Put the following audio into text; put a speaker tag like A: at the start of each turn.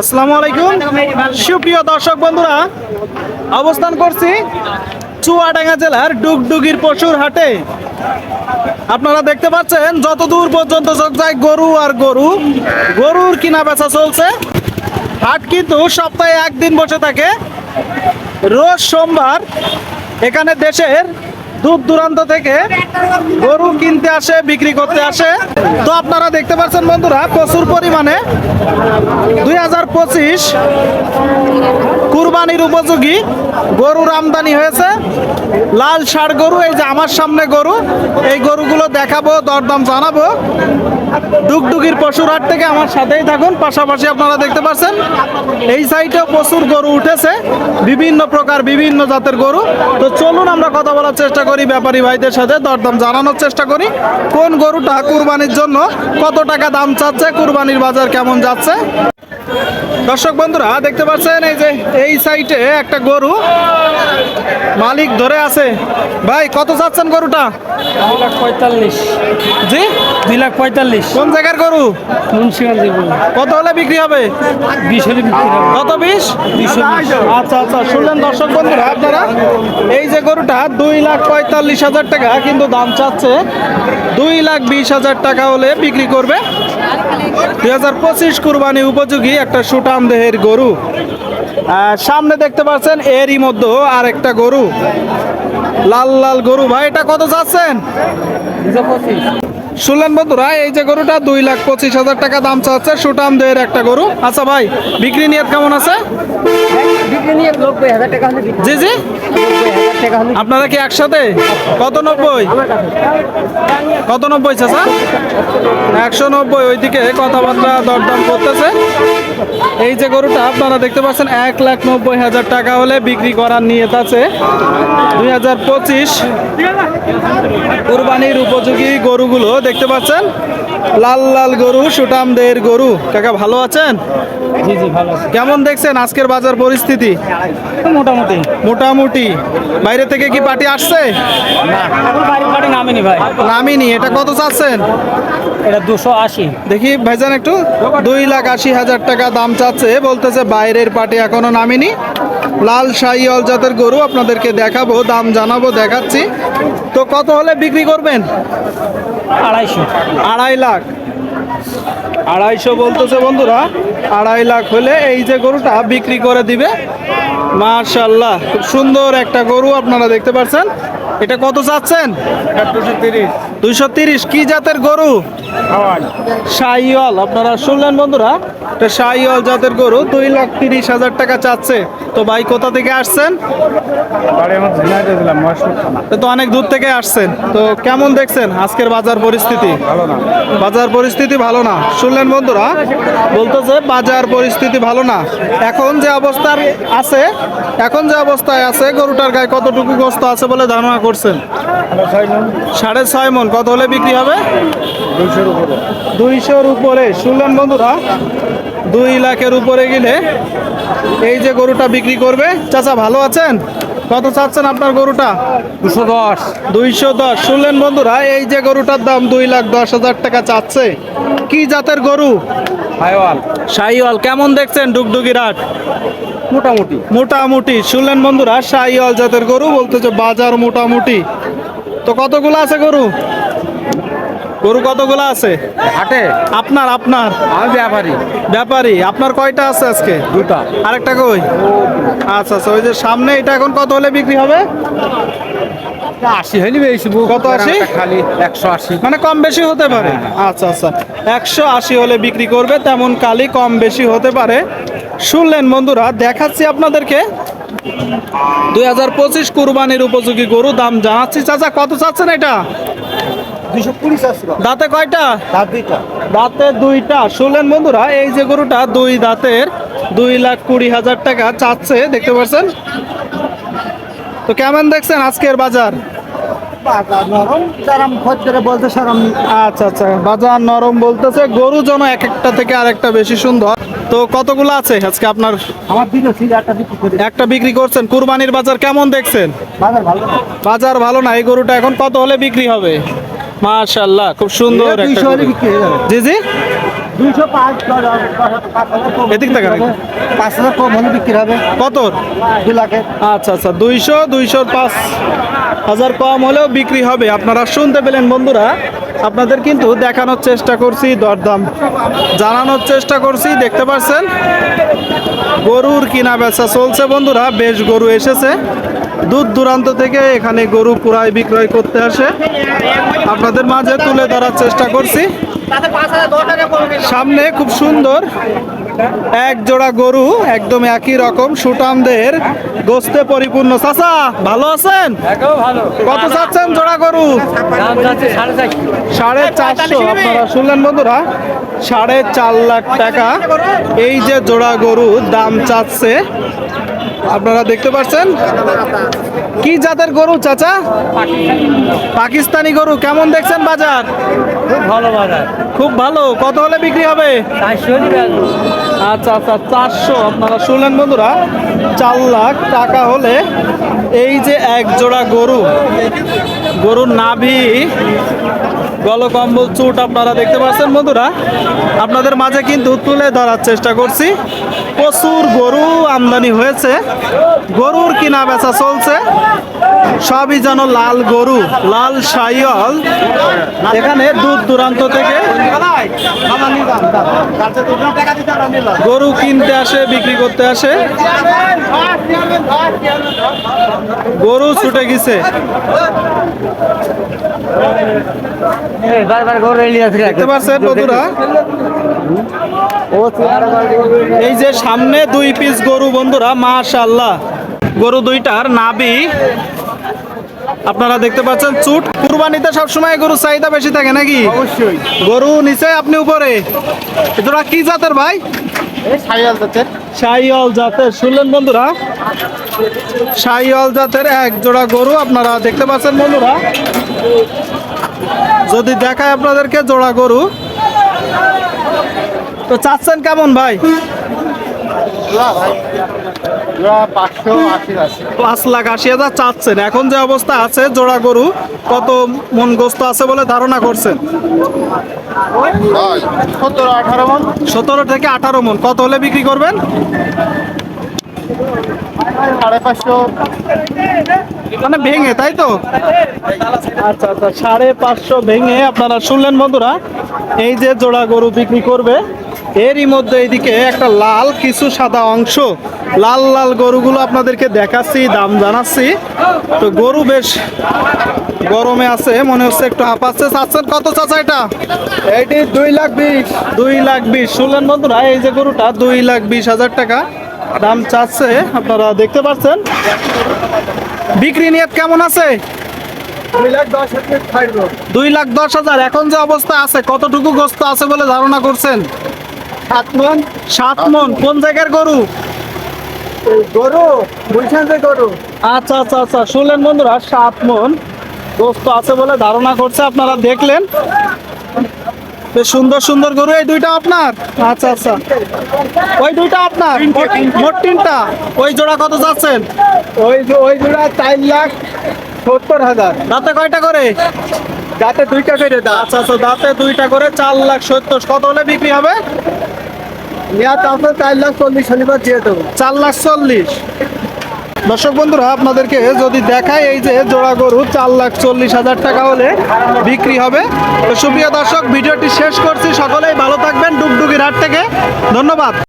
A: আসসালামু আলাইকুম। সুপ্রিয় দর্শক বন্ধুরা, অবস্থান করছি চুয়াডাঙ্গা জেলার ডুগডুগির পশুর হাটে। আপনারা দেখতে পাচ্ছেন যত দূর পর্যন্ত চোখ যায় গরু আর গরু, গরুর কিনা বেচা চলছে। হাট কিন্তু সপ্তাহে একদিন বসে থাকে। রোজ সোমবার এখানে দেশের দূর দূরান্ত থেকে গরু কিনতে আসে, বিক্রি করতে আসে। তো আপনারা দেখতে পাচ্ছেন বন্ধুরা, প্রচুর পরিমাণে দুই হাজার পঁচিশ কুরবানির উপযোগী গরুর আমদানি হয়েছে। লাল ষাড় গরু, এই যে আমার সামনে গরু, এই গরুগুলো দেখাবো, দরদাম জানাব। ডুগডুগির পশুর হাট থেকে আমার সাথেই থাকুন। পাশাপাশি আপনারা দেখতে পাচ্ছেন এই সাইডেও প্রচুর গরু উঠেছে। বিভিন্ন প্রকার বিভিন্ন জাতের গরু। তো চলুন আমরা কথা বলার চেষ্টা করি ব্যাপারী ভাইদের সাথে দরদাম জানানোর চেষ্টা করি। কোন গরুটা কুরবানির জন্য কত টাকা দাম চাচ্ছে কুরবানির বাজার কেমন যাচ্ছে? দর্শক বন্ধুরা দেখতে পাচ্ছেন এই যে এই সাইটে একটা গরু মালিক ধরে আছে। ভাই কত চাচ্ছেন গরুটা?
B: পঁয়তাল্লিশ।
A: জি?
B: দুই লাখ পঁয়তাল্লিশ।
A: কোন জায়গার গরু?
B: মুন্সিগঞ্জ
A: কত হলে বিক্রি হবে?
B: বিশ হলে বিক্রি হবে।
A: কত বিশ? আচ্ছা আচ্ছা শুনলেন দর্শক বন্ধুরা আপনারা? এই যে গরুটা দুই লাখ পঁয়তাল্লিশ হাজার টাকা কিন্তু দাম চাচ্ছে দুই লাখ বিশ হাজার টাকা হলে বিক্রি করবে। দুই হাজার পঁচিশ কুরবানি উপযোগী একটা সুটাম দেহের গরু সামনে দেখতে পাচ্ছেন এরই মধ্যে আর একটা গরু। লাল লাল গরু। ভাই এটা কত চাচ্ছেন? শুনলেন বন্ধুরা এই যে গরুটা দুই লাখ পঁচিশ হাজার টাকা দাম চাচ্ছে সুটাম দেহের একটা গরু। আচ্ছা ভাই বিক্রি নিয়ত কেমন আছে?
B: নিয়ে
A: জি জি। আপনারা কি একসাথে? কত নব্বই? কত নব্বই চাচা? একশো নব্বই ওইদিকে কথাবার্তা দরদাম করতেছে। এই যে গরুটা আপনারা দেখতে পাচ্ছেন এক লাখ নব্বই হাজার টাকা হলে বিক্রি করার নিয়ত আছে। দুই হাজার পঁচিশ কুরবানির উপযোগী গরুগুলো দেখতে পাচ্ছেন? লাল লাল গরু সুটামদের গরু। কাকা ভালো আছেন?
B: জি জি ভালো
A: কেমন দেখছেন আজকের বাজার পরিস্থিতি?
B: মোটামুটি।
A: মোটামুটি। বাইরে থেকে কি পার্টি আসছে?
B: ভাই।
A: নামিনি। এটা কত চাচ্ছেন?
B: এটা দুশো আশি।
A: দেখি ভাইজান একটু। দুই লাখ আশি হাজার টাকা দাম চাচ্ছে। বলতেছে বাইরের পার্টি এখনও নামিনি। লাল শাহি অল জাতের গরু আপনাদেরকে দেখাবো দাম জানাব দেখাচ্ছি। তো কত হলে বিক্রি করবেন?
B: আড়াইশো।
A: আড়াই লাখ। আড়াইশো বলতেছে বন্ধুরা। আড়াই লাখ হলে এই যে গরুটা বিক্রি করে দিবে। মার্শাল্লাহ খুব সুন্দর একটা গরু আপনারা দেখতে পাচ্ছেন। এটা কত চাচ্ছেন? দুইশো তিরিশ। কি জাতের গরু? শাহিওয়াল। আপনারা শুনলেন বন্ধুরা, এটা শাহিওয়াল জাতের গরু। দুই লাখ তিরিশ হাজার টাকা চাচ্ছে। তো ভাই কোথা থেকে আসছেন? তো অনেক দূর থেকে আসছেন। তো কেমন দেখছেন আজকের বাজার পরিস্থিতি? ভালো না বাজার পরিস্থিতি ভালো না। শুনলেন বন্ধুরা, বলতেছে বাজার পরিস্থিতি ভালো না। এখন যে অবস্থার আছে, এখন যে অবস্থায় আছে, গরুটার গায়ে কতটুকু গোস্ত আছে বলে ধারণা করছেন? সাড়ে ছয় মন। কত হলে বিক্রি হবে? দুইশোর উপরে। শুনলেন বন্ধুরা দুই লাখের উপরে গেলে এই যে গরুটা বিক্রি করবে। চাচা ভালো আছেন? কত চাচ্ছেন আপনার গরুটা?
B: দুশো দশ।
A: দুইশো দশ। শুনলেন বন্ধুরা এই যে গরুটার দাম দুই লাখ দশ হাজার টাকা চাচ্ছে। কি জাতের গরু? শাহিওয়াল কেমন দেখছেন ডুগডুগির হাট?
B: মোটামুটি?
A: মোটামুটি। শুনলেন বন্ধুরা শাহিওয়াল জাতের গরু বলতেছে বাজার মোটামুটি। তো কতগুলো আছে গরু? গরু কতগুলো আছে?
B: হাটে?
A: আপনার আপনার?
B: আমি ব্যাপারী।
A: ব্যাপারী। আপনার কয়টা আছে আজকে?
B: দুটা।
A: আরেকটা কই? আচ্ছা আচ্ছা ওই যে সামনে এটা এখন কত হলে বিক্রি হবে?
B: আশি বেশি
A: কত আশি?
B: খালি একশো আশি।
A: মানে কম বেশি হতে পারে? আচ্ছা আচ্ছা। একশো আশি হলে বিক্রি করবে তেমন কালি কম বেশি হতে পারে। শুনলেন বন্ধুরা দেখাচ্ছি আপনাদেরকে। দুই হাজার পঁচিশ কুরবানির উপযোগী গরু দাম জানাচ্ছি। চাচা কত চাচ্ছেন এটা? দাঁতে কয়টা? দাঁতে দুইটা। শুনলেন বন্ধুরা এই যে গরুটা দুই দাঁতের দুই লাখ কুড়ি হাজার টাকা চাচ্ছে দেখতে পাচ্ছেন? তো কেমন দেখছেন আজকের বাজার? আচ্ছা আচ্ছা বাজার নরম বলতেছে গরু যেন এক একটা থেকে আরেকটা বেশি সুন্দর। তো কতগুলো আছে আজকে আপনার?
B: আমার দিল ছিল একটা বিক্রি
A: করছেন। কুরবানির বাজার কেমন দেখছেন?
B: বাজার ভালো না।
A: বাজার ভালো না এই গরুটা এখন কত হলে বিক্রি হবে? মাশাল্লাহ খুব সুন্দর জি জি। এদিক থেকে
B: হবে। পাঁচ হাজার কম হলে বিক্রি হবে।
A: কত?
B: দু লাখে।
A: আচ্ছা আচ্ছা দুইশো দুইশো পাঁচ হাজার কম হলেও বিক্রি হবে। আপনারা শুনতে পেলেন বন্ধুরা আপনাদের কিন্তু দেখানোর চেষ্টা করছি, দরদাম জানানোর চেষ্টা করছি। দেখতে পাচ্ছেন, গরুর কিনা বেচা চলছে বন্ধুরা, বেশ গরু এসেছে। দূর দূরান্ত থেকে এখানে গরু ক্রয় বিক্রয় করতে আসে। আপনাদের মাঝে তুলে ধরার চেষ্টা করছি। সামনে খুব সুন্দর এক জোড়া গরু একদম একই রকম সুটামদের গোস্তে পরিপূর্ণ। চাচা ভালো আছেন? কত চাচ্ছেন জোড়া গরু? সাড়ে চারশো। আপনারা শুনলেন বন্ধুরা? সাড়ে চার লাখ টাকা। এই যে জোড়া গরু দাম চাচ্ছে। আপনারা দেখতে পাচ্ছেন? কি জাতের গরু চাচা? পাকিস্তানি গরু। কেমন দেখছেন বাজার?
C: খুব ভালো বাজার।
A: খুব ভালো। কত হলে বিক্রি হবে। আচ্ছা আচ্ছা চারশো। আপনারা শুনলেন বন্ধুরা, চার লাখ টাকা হলে এই যে এক জোড়া গরু গরুর নাভি, গলকম্বল চুট আপনারা দেখতে পাচ্ছেন বন্ধুরা। আপনাদের মাঝে কিন্তু তুলে ধরার চেষ্টা করছি। প্রচুর গরু আমদানি হয়েছে, গরুর কিনা বেচা চলছে। সবই যেন লাল গরু, লাল সাইয়ল এখানে দূর দূরান্ত থেকে গরু কিনতে আসে, বিক্রি করতে আসে। গরু ছুটে গেছে। এই যে সামনে দুই পিস গরু বন্ধুরা মাশাল্লাহ গরু দুইটার নাবি আপনারা দেখতে পাচ্ছেন চুট। কুরবানিতে সবসময় গরু চাহিদা বেশি থাকে নাকি?
B: অবশ্যই।
A: গরু নিচে আপনি উপরে। তোরা কি জাতের ভাই?
B: সাইয়াল জাতের।
A: শুনলেন বন্ধুরা? জাতের এক জোড়া গরু আপনারা দেখতে পাচ্ছেন বন্ধুরা। যদি দেখায় আপনাদেরকে জোড়া গরু। তো চাচ্ছেন কেমন ভাই। পাঁচ লাখ আশি হাজার চাচ্ছেন। এখন যে অবস্থা আছে জোড়া গরু কত মন গোস্ত আছে বলে ধারণা করছেন?
B: মন।
A: সতেরো থেকে আঠারো মন। কত হলে বিক্রি করবেন?
B: সাড়ে পাঁচশো।
A: মানে ভেঙে তাই তো? আচ্ছা আচ্ছা সাড়ে পাঁচশো ভেঙে আপনারা শুনলেন বন্ধুরা এই যে জোড়া গরু বিক্রি করবে এরই মধ্যে এইদিকে একটা লাল কিছু সাদা অংশ লাল লাল গরুগুলো আপনাদেরকে দেখাচ্ছি দাম জানাচ্ছি। তো গরু বেশ গরমে আছে মনে হচ্ছে একটু হাঁপাচ্ছে চাচ্ছেন কত চাচা এটা?
B: এটি দুই লাখ বিশ।
A: দুই লাখ বিশ। শুনলেন বন্ধুরা এই যে গরুটা দুই লাখ বিশ হাজার টাকা দাম চাচ্ছে আপনারা দেখতে পাচ্ছেন। বিক্রি নিয়ত কেমন আছে?
B: দুই লাখ দশ হাজার
A: দুই লাখ দশ হাজার। এখন যে অবস্থা আছে কতটুকু গোস্ত আছে বলে ধারণা করছেন?
B: সাত মন?
A: সাত মন। কোন জায়গার গরু?
B: গরু বুঝছেন যে গরু।
A: আচ্ছা আচ্ছা আচ্ছা। শুনলেন বন্ধুরা সাত মন। গোস্ত আছে বলে ধারণা করছে আপনারা দেখলেন। সুন্দর সুন্দর গরু। এই দুইটা আপনার? আচ্ছা আচ্ছা। ওই দুইটা আপনার? মোট তিনটা। ওই জোড়া কত যাচ্ছেন?
B: ওই ওই জোড়া চার লাখ সত্তর হাজার।
A: রাতে কয়টা করে?
B: যাতে দুইটা করে দাও।
A: আচ্ছা আচ্ছা দাঁতে দুইটা করে চার লাখ সত্তর। কত হলে বিক্রি হবে?
B: চার লাখ চল্লিশ শনিবার দিয়ে দেবো।
A: চার লাখ চল্লিশ। দর্শক বন্ধুরা আপনাদেরকে যদি দেখায় এই যে জোড়া গরু চার লাখ চল্লিশ হাজার টাকা হলে বিক্রি হবে। তো সুপ্রিয় দর্শক ভিডিওটি শেষ করছি। সকলেই ভালো থাকবেন ডুগডুগির হাট থেকে। ধন্যবাদ।